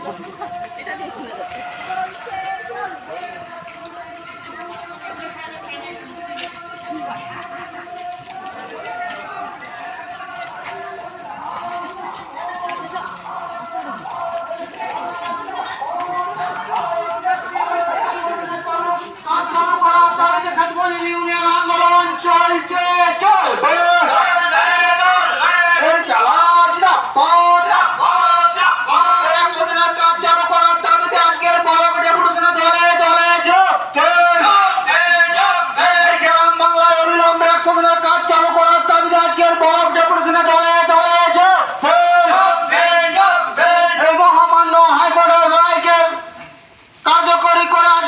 Let's go!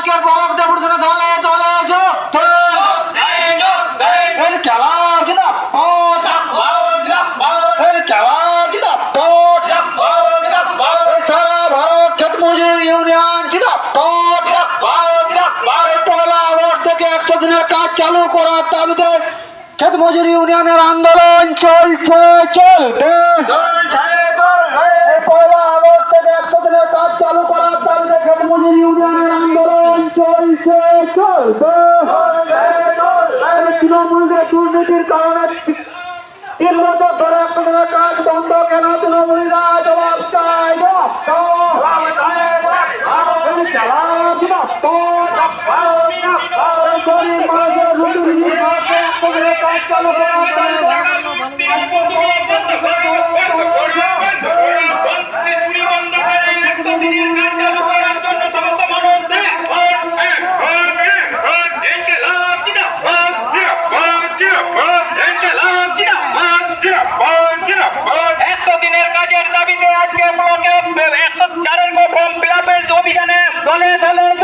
আজকের প্রভাব দেবর্ধনে ধলে ধলে যো পথ। এর সারা ভারত খেতমজুর ইউনিয়ন কিনা পথ। পয়লা আগস্ট থেকে একশো দিনের কাজ চালু করার দাবিতে খেতমজুর ইউনিয়নের আন্দোলন চলছে, চলবে। চলবে। তৃণমূলদের দুর্নীতির কারণে তিন বছর ধরে দিনের কাজ বন্ধ কেন? তৃণমূলীরা জবাব চাই জবাব গরিব মানুষের রুটি কাজ চালু করার আজকে ব্লকের একশো চারের ফর্ম ফিল আপের অভিযানে দলে দলে